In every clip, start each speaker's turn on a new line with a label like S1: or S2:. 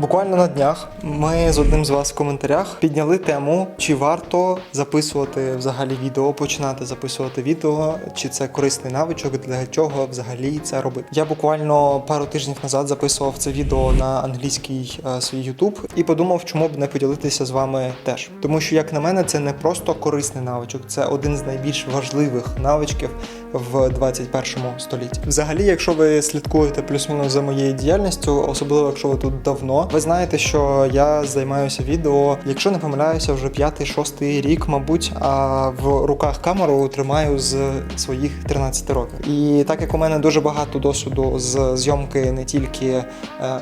S1: Буквально на днях ми з одним з вас в коментарях підняли тему, чи варто записувати взагалі відео, починати записувати відео, чи це корисний навичок, для чого взагалі це робити. Я буквально пару тижнів назад записував це відео на англійський е, свій YouTube і подумав, чому б не поділитися з вами теж. Тому що, як на мене, це не просто корисний навичок, це один з найбільш важливих навичків в 21 столітті. Взагалі, якщо ви слідкуєте плюс-мінус за моєю діяльністю, особливо якщо ви тут давно, ви знаєте, що я займаюся відео, якщо не помиляюся, вже п'ятий-шостий рік, мабуть, а в руках камеру тримаю з своїх 13 років. І так як у мене дуже багато досвіду з зйомки не тільки е,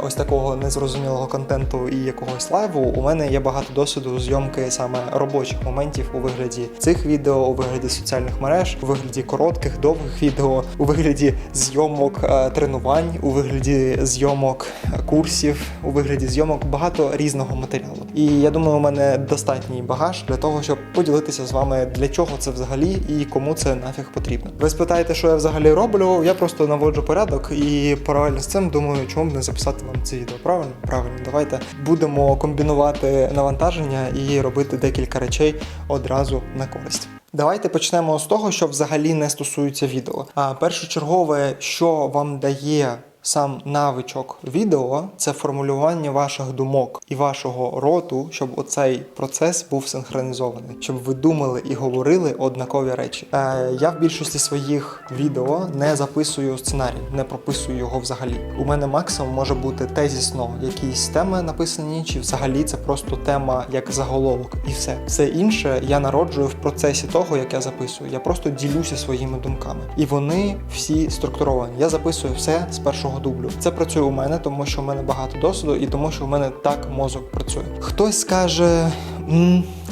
S1: ось такого незрозумілого контенту і якогось лайву, у мене є багато досвіду зйомки саме робочих моментів у вигляді цих відео, у вигляді соціальних мереж, у вигляді коротких, довгих відео, у вигляді зйомок е, тренувань, у вигляді зйомок е, курсів, у вигляді зйомок багато різного матеріалу. І я думаю, у мене достатній багаж для того, щоб поділитися з вами, для чого це взагалі і кому це нафіг потрібно. Ви спитаєте, що я взагалі роблю? Я просто наводжу порядок і паралельно з цим думаю, чому б не записати вам це відео. Правильно? Правильно, давайте будемо комбінувати навантаження і робити декілька речей одразу на користь. Давайте почнемо з того, що взагалі не стосується відео. А першочергове, що вам дає сам навичок відео, це формулювання ваших думок і вашого роту, щоб оцей процес був синхронізований, щоб ви думали і говорили однакові речі. Е, я в більшості своїх відео не записую сценарій, не прописую його взагалі. У мене максимум може бути тезісно якісь теми написані, чи взагалі це просто тема як заголовок, і все. Все інше я народжую в процесі того, як я записую. Я просто ділюся своїми думками, і вони всі структуровані. Я записую все з першого дублю. Це працює у мене, тому що в мене багато досвіду, і тому що в мене так мозок працює. Хтось скаже.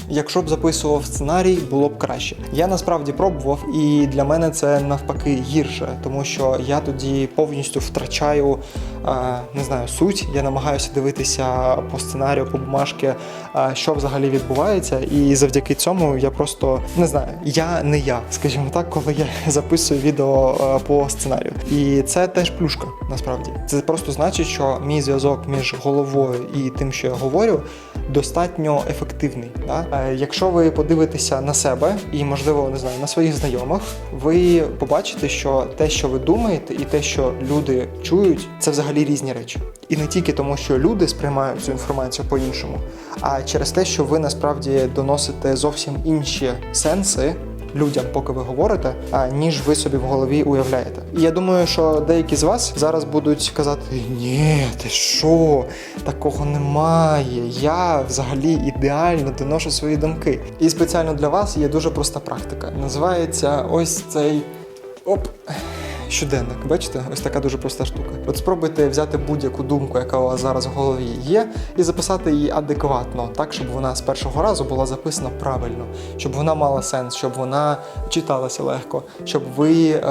S1: «М, Якщо б записував сценарій, було б краще. Я насправді пробував, і для мене це навпаки гірше, тому що я тоді повністю втрачаю е, не знаю суть. Я намагаюся дивитися по сценарію, по бумажки, е, що взагалі відбувається, і завдяки цьому я просто не знаю. Я не я, скажімо так, коли я записую відео е, по сценарію. І це теж плюшка. Насправді це просто значить, що мій зв'язок між головою і тим, що я говорю, достатньо ефективний. Да? Е, Якщо ви подивитеся на себе і, можливо, не знаю, на своїх знайомих, ви побачите, що те, що ви думаєте, і те, що люди чують, це взагалі різні речі. І не тільки тому, що люди сприймають цю інформацію по-іншому, а через те, що ви насправді доносите зовсім інші сенси людям, поки ви говорите, ніж ви собі в голові уявляєте. І я думаю, що деякі з вас зараз будуть казати: ні, ти що, такого немає. Я взагалі ідеально доношу свої думки. І спеціально для вас є дуже проста практика. Називається ось цей оп. Щоденник, бачите, ось така дуже проста штука. От спробуйте взяти будь-яку думку, яка у вас зараз в голові є, і записати її адекватно, так, щоб вона з першого разу була записана правильно, щоб вона мала сенс, щоб вона читалася легко, щоб ви, е,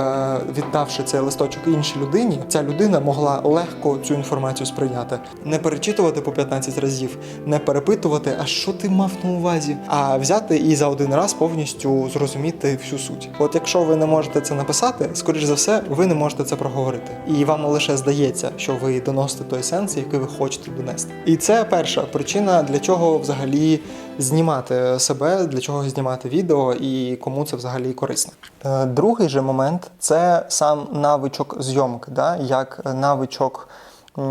S1: віддавши цей листочок іншій людині, ця людина могла легко цю інформацію сприйняти. Не перечитувати по 15 разів, не перепитувати, а що ти мав на увазі, а взяти і за один раз повністю зрозуміти всю суть. От якщо ви не можете це написати, скоріш за все, ви не можете це проговорити. І вам лише здається, що ви доносите той сенс, який ви хочете донести. І це перша причина, для чого взагалі знімати себе, для чого знімати відео і кому це взагалі корисно. Е, Другий же момент це сам навичок зйомки, да? як навичок.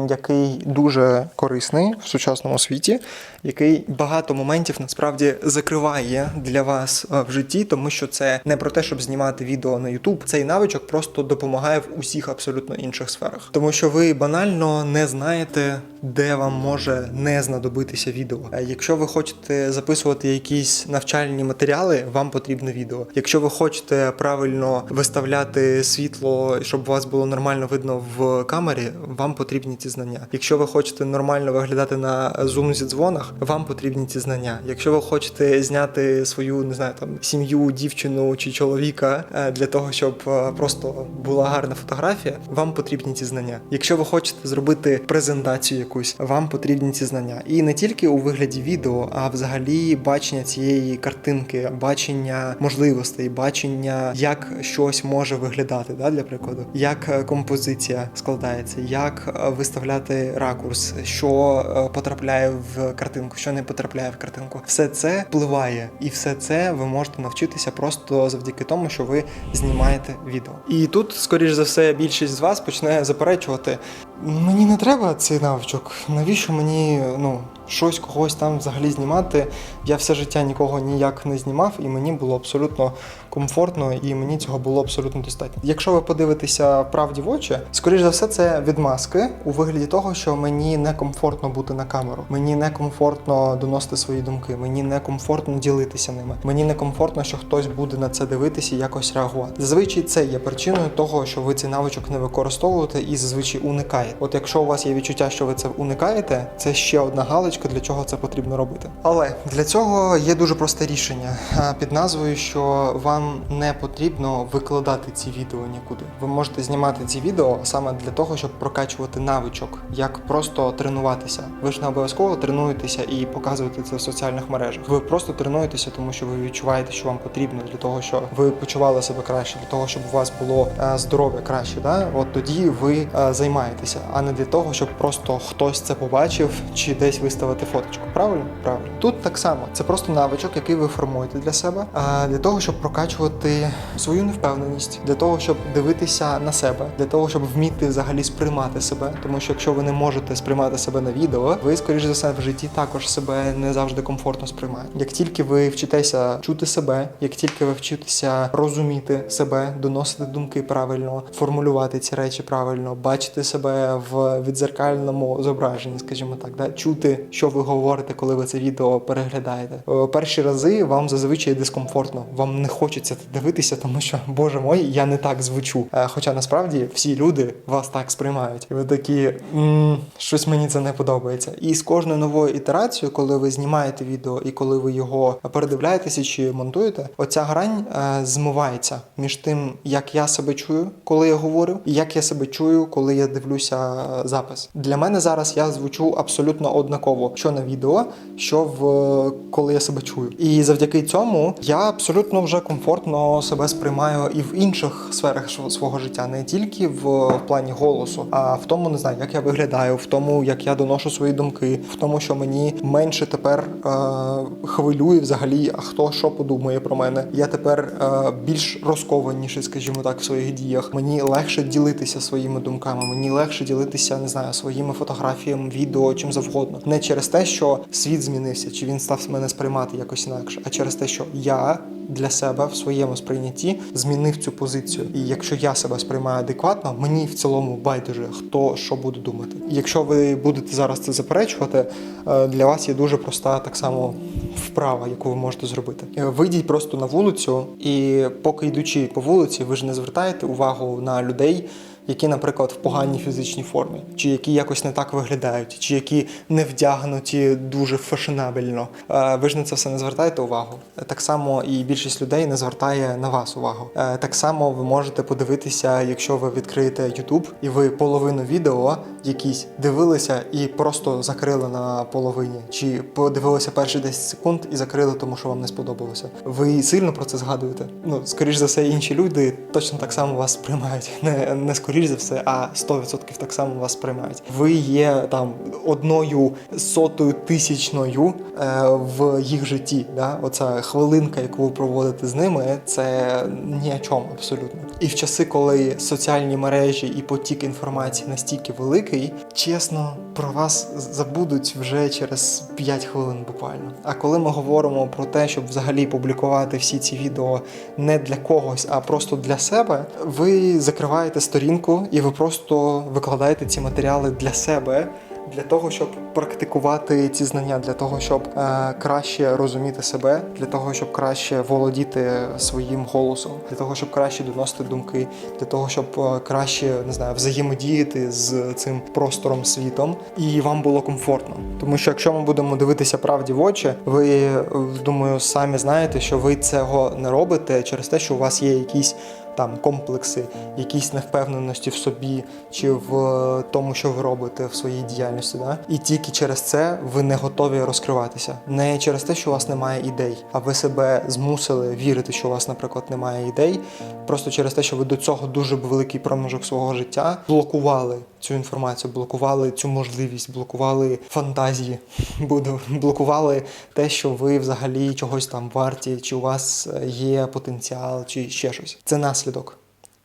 S1: Який дуже корисний в сучасному світі, який багато моментів насправді закриває для вас е, в житті, тому що це не про те, щоб знімати відео на YouTube. Цей навичок просто допомагає в усіх абсолютно інших сферах, тому що ви банально не знаєте, де вам може не знадобитися відео. Е, Якщо ви хочете записувати якісь навчальні матеріали, вам потрібно відео. Якщо ви хочете правильно виставляти світло, щоб вас було нормально видно в камері, вам потрібні ці знання. Якщо ви хочете нормально виглядати на зум зі дзвонах, вам потрібні ці знання. Якщо ви хочете зняти свою не знаю там сім'ю, дівчину чи чоловіка е, для того, щоб е, просто була гарна фотографія, вам потрібні ці знання. Якщо ви хочете зробити презентацію якусь, вам потрібні ці знання. І не тільки у вигляді відео, а взагалі бачення цієї картинки, бачення можливостей, бачення, як щось може виглядати, да, для прикладу, як е, композиція складається, як е, виставляти ракурс, що е, потрапляє в картинку, що не потрапляє в картинку. Все це впливає, і все це ви можете навчитися просто завдяки тому, що ви знімаєте відео. І тут, скоріш за все, більшість з вас почне заперечувати. Мені не треба цей навичок. Навіщо мені ну щось когось там взагалі знімати? Я все життя нікого ніяк не знімав, і мені було абсолютно комфортно, і мені цього було абсолютно достатньо. Якщо ви подивитеся правді в очі, скоріш за все, це відмазки у вигляді того, що мені некомфортно бути на камеру, мені некомфортно доносити свої думки, мені некомфортно ділитися ними. Мені некомфортно, що хтось буде на це дивитися і якось реагувати. Зазвичай це є причиною того, що ви цей навичок не використовуєте і зазвичай уникаєте. От якщо у вас є відчуття, що ви це уникаєте, це ще одна галочка, для чого це потрібно робити. Але для цього є дуже просте рішення під назвою, що вам не потрібно викладати ці відео нікуди. Ви можете знімати ці відео саме для того, щоб прокачувати навичок, як просто тренуватися. Ви ж не обов'язково тренуєтеся і показуєте це в соціальних мережах. Ви просто тренуєтеся, тому що ви відчуваєте, що вам потрібно для того, щоб ви почували себе краще, для того, щоб у вас було е, здоров'я краще. Да? От тоді ви е, займаєтеся, а не для того, щоб просто хтось це побачив чи десь виставити фоточку. Правильно? Правильно. Тут так само це просто навичок, який ви формуєте для себе, для того, щоб прокачувати свою невпевненість, для того, щоб дивитися на себе, для того, щоб вміти взагалі сприймати себе. Тому що якщо ви не можете сприймати себе на відео, ви скоріш за все в житті також себе не завжди комфортно сприймаєте. Як тільки ви вчитеся чути себе, як тільки ви вчитеся розуміти себе, доносити думки правильно, формулювати ці речі правильно, бачити себе в відзеркальному зображенні, скажімо так, да? чути, що ви говорите, коли ви це відео переглядаєте. Е, Перші рази вам зазвичай дискомфортно, вам не хочеться дивитися, тому що, боже мой, я не так звучу. Е, Хоча насправді всі люди вас так сприймають. І ви такі «М, щось мені це не подобається. І з кожною новою ітерацією, коли ви знімаєте відео і коли ви його передивляєтеся чи монтуєте, оця грань е, змивається між тим, як я себе чую, коли я говорю, і як я себе чую, коли я дивлюся запис. Для мене зараз я звучу абсолютно однаково, що на відео, що в коли я себе чую. І завдяки цьому я абсолютно вже комфортно себе сприймаю і в інших сферах свого життя, не тільки в плані голосу, а в тому, не знаю, як я виглядаю, в тому, як я доношу свої думки, в тому, що мені менше тепер е, хвилює взагалі, а хто що подумає про мене. Я тепер е, більш розкованіший, скажімо так, в своїх діях. Мені легше ділитися своїми думками, мені легше ділитися, не знаю, своїми фотографіями, відео, чим завгодно. Не через те, що світ змінився, чи він став мене сприймати якось інакше, а через те, що я для себе в своєму сприйнятті змінив цю позицію. І якщо я себе сприймаю адекватно, мені в цілому байдуже хто що буде думати. Якщо ви будете зараз це заперечувати, е, для вас є дуже проста так само вправа, яку ви можете зробити. Е, Вийдіть просто на вулицю, і поки йдучи по вулиці, ви ж не звертаєте увагу на людей. Які, наприклад, в поганій фізичній формі, чи які якось не так виглядають, чи які не вдягнуті дуже фешенебельно. Е, Ви ж на це все не звертаєте увагу. Так само і більшість людей не звертає на вас увагу. Е, Так само ви можете подивитися, якщо ви відкриєте YouTube, і ви половину відео якісь дивилися і просто закрили на половині, чи подивилися перші 10 секунд і закрили, тому що вам не сподобалося. Ви сильно про це згадуєте. Ну, скоріш за все, інші люди точно так само вас сприймають. Не, не скоріш за все, а 100% так само вас сприймають. Ви є там одною сотою тисячною е, в їх житті. Да? Оця хвилинка, яку ви проводите з ними, це ні о чому абсолютно. І в часи, коли соціальні мережі і потік інформації настільки великий, чесно, про вас забудуть вже через 5 хвилин буквально. А коли ми говоримо про те, щоб взагалі публікувати всі ці відео не для когось, а просто для себе, ви закриваєте сторінку і ви просто викладаєте ці матеріали для себе. Для того щоб практикувати ці знання, для того, щоб е, краще розуміти себе, для того, щоб краще володіти своїм голосом, для того, щоб краще доносити думки, для того, щоб е, краще не знаю, взаємодіяти з цим простором світом, і вам було комфортно. Тому що якщо ми будемо дивитися правді в очі, ви е, думаю, самі знаєте, що ви цього не робите через те, що у вас є якісь там комплекси, якісь невпевненості в собі чи в е, тому, що ви робите в своїй діяльності. Да? І тільки через це ви не готові розкриватися. Не через те, що у вас немає ідей, а ви себе змусили вірити, що у вас, наприклад, немає ідей, просто через те, що ви до цього дуже великий проміжок свого життя блокували цю інформацію, блокували цю можливість, блокували фантазії, буду- блокували те, що ви взагалі чогось там варті, чи у вас е, є потенціал, чи ще щось. Це наслідок.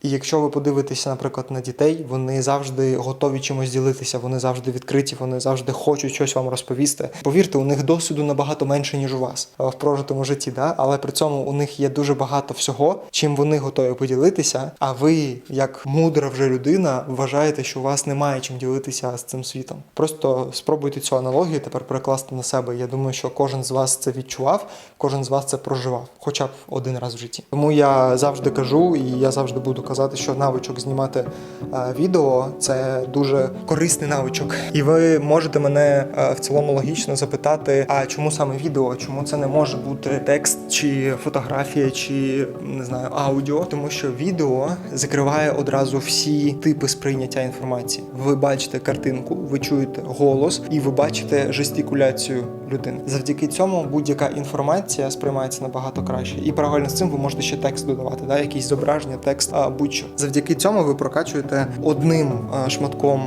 S1: І якщо ви подивитеся, наприклад, на дітей, вони завжди готові чимось ділитися, вони завжди відкриті, вони завжди хочуть щось вам розповісти. Повірте, у них досвіду набагато менше, ніж у вас е, в прожитому житті, да? але при цьому у них є дуже багато всього, чим вони готові поділитися. А ви, як мудра вже людина, вважаєте, що у вас немає чим ділитися з цим світом. Просто спробуйте цю аналогію тепер перекласти на себе. Я думаю, що кожен з вас це відчував, кожен з вас це проживав, хоча б один раз в житті. Тому я завжди кажу, і я завжди буду казати, що навичок знімати е, відео це дуже корисний навичок. І ви можете мене е, в цілому логічно запитати: а чому саме відео? Чому це не може бути текст чи фотографія, чи не знаю, аудіо? Тому що відео закриває одразу всі типи сприйняття інформації. Ви бачите картинку, ви чуєте голос і ви бачите жестикуляцію людини. Завдяки цьому будь-яка інформація сприймається набагато краще. І паралельно з цим ви можете ще текст додавати, да, якісь зображення, текст, а, будь-що. Завдяки цьому ви прокачуєте одним шматком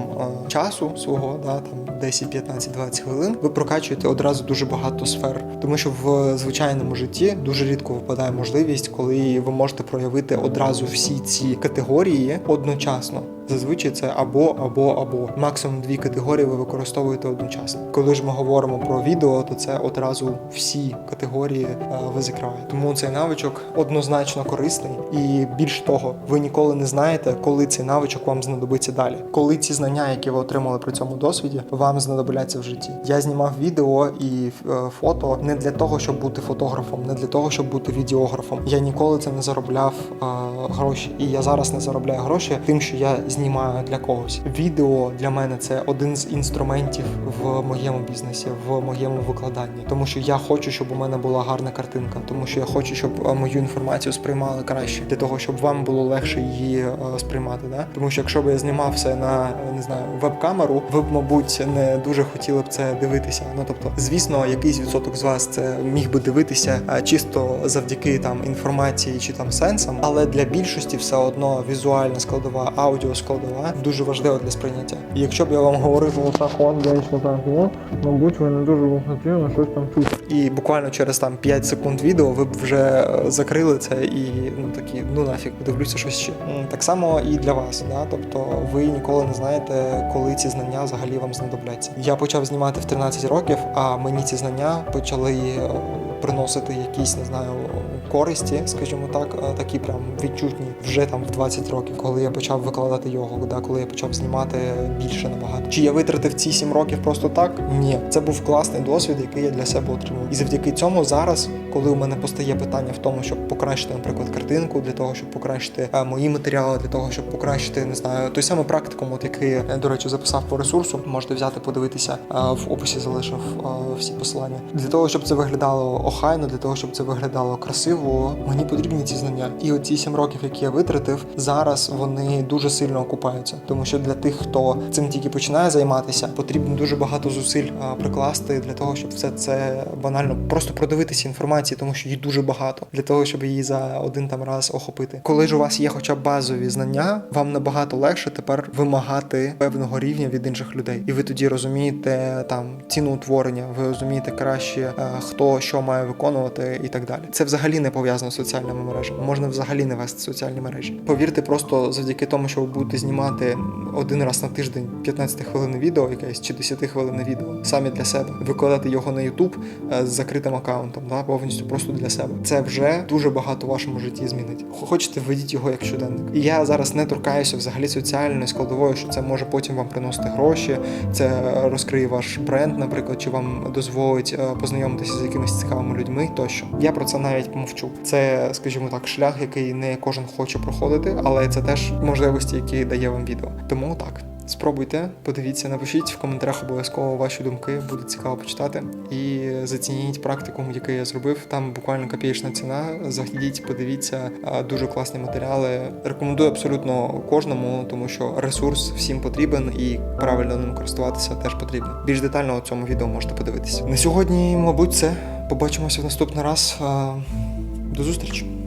S1: часу свого, да, там 10, 15, 20 хвилин. Ви прокачуєте одразу дуже багато сфер, тому що в звичайному житті дуже рідко випадає можливість, коли ви можете проявити одразу всі ці категорії одночасно. Зазвичай це або, або, або. Максимум дві категорії ви використовуєте одночасно. Коли ж ми говоримо про відео, то це одразу всі категорії е, ви закриваєте. Тому цей навичок однозначно корисний. І більш того, ви ніколи не знаєте, коли цей навичок вам знадобиться далі. Коли ці знання, які ви отримали при цьому досвіді, вам знадобляться в житті. Я знімав відео і е, фото не для того, щоб бути фотографом, не для того, щоб бути відеографом. Я ніколи це не заробляв е, гроші, і я зараз не заробляю гроші тим, що я знімаю для когось. Відео для мене це один з інструментів в моєму бізнесі, в моєму викладанні, тому що я хочу, щоб у мене була гарна картинка, тому що я хочу, щоб е, мою інформацію сприймали краще, для того, щоб вам було легше її е, сприймати. Да? Тому що якщо б я знімав все на е, не знаю веб-камеру, ви б, мабуть, не дуже хотіли б це дивитися. Ну тобто, звісно, якийсь відсоток з вас це міг би дивитися чисто завдяки там інформації чи там сенсам, але для більшості все одно візуальна складова, аудіо складова дуже важлива для сприйняття. І якщо б я вам говорив, що так он вічно так, ну, мабуть, ви не дуже б хотіли щось там чути. І буквально через там 5 секунд відео ви б вже е, закрили це і ну такі, ну нафіг, подивлюся щось ще. Так само і для вас, да? тобто ви ніколи не знаєте, коли ці знання взагалі вам знадобляться. Я почав знімати в 13 років, а мені ці знання почали е, приносити якісь, не знаю, користі, скажімо так, такі прям відчутні вже там в 20 років, коли я почав викладати його, да, коли я почав знімати більше набагато. Чи я витратив ці 7 років просто так? Ні, це був класний досвід, який я для себе отримав. І завдяки цьому зараз, коли у мене постає питання в тому, щоб покращити, наприклад, картинку, для того, щоб покращити е, мої матеріали, для того, щоб покращити, не знаю, той самий практикум, от який до речі, записав по ресурсу, можете взяти, подивитися е, в описі, залишив е, всі посилання. Для того, щоб це виглядало охайно, для того, щоб це виглядало красиво, мені потрібні ці знання. І оці 7 років, які я витратив, зараз вони дуже сильно окупаються. Тому що для тих, хто цим тільки починає займатися, потрібно дуже багато зусиль прикласти для того, щоб все це банально просто продивитися інформації, тому що її дуже багато для того, щоб її за один там раз охопити. Коли ж у вас є хоча б базові знання, вам набагато легше тепер вимагати певного рівня від інших людей, і ви тоді розумієте там ціну утворення, ви розумієте краще, е, хто що має виконувати і так далі. Це взагалі не пов'язано з соціальними мережами. Можна взагалі не вести соціальні мережі. Повірте, просто завдяки тому, що ви будете знімати один раз на тиждень 15 хвилин відео, якесь чи 10 хвилин відео самі для себе, викладати його на YouTube е, з закритим аккаунтом, да, повністю просто для себе. Це вже дуже багато в вашому житті змінить. Хочете, введіть його як щоденник. І я зараз не торкаюся взагалі соціальної складової, що це може потім вам приносити гроші, це розкриє ваш бренд, наприклад, чи вам дозволить е, познайомитися з якимись цікавими людьми тощо. Я про це навіть мовчу. Це, скажімо так, шлях, який не кожен хоче проходити, але це теж можливості, які дає вам відео. Тому так. Спробуйте, подивіться, напишіть в коментарях обов'язково ваші думки, буде цікаво почитати. І зацініть практикум, який я зробив. Там буквально копієчна ціна. Заходіть, подивіться, дуже класні матеріали. Рекомендую абсолютно кожному, тому що ресурс всім потрібен і правильно ним користуватися теж потрібно. Більш детально у цьому відео можете подивитися. На сьогодні, мабуть, це. Побачимося в наступний раз. До зустрічі!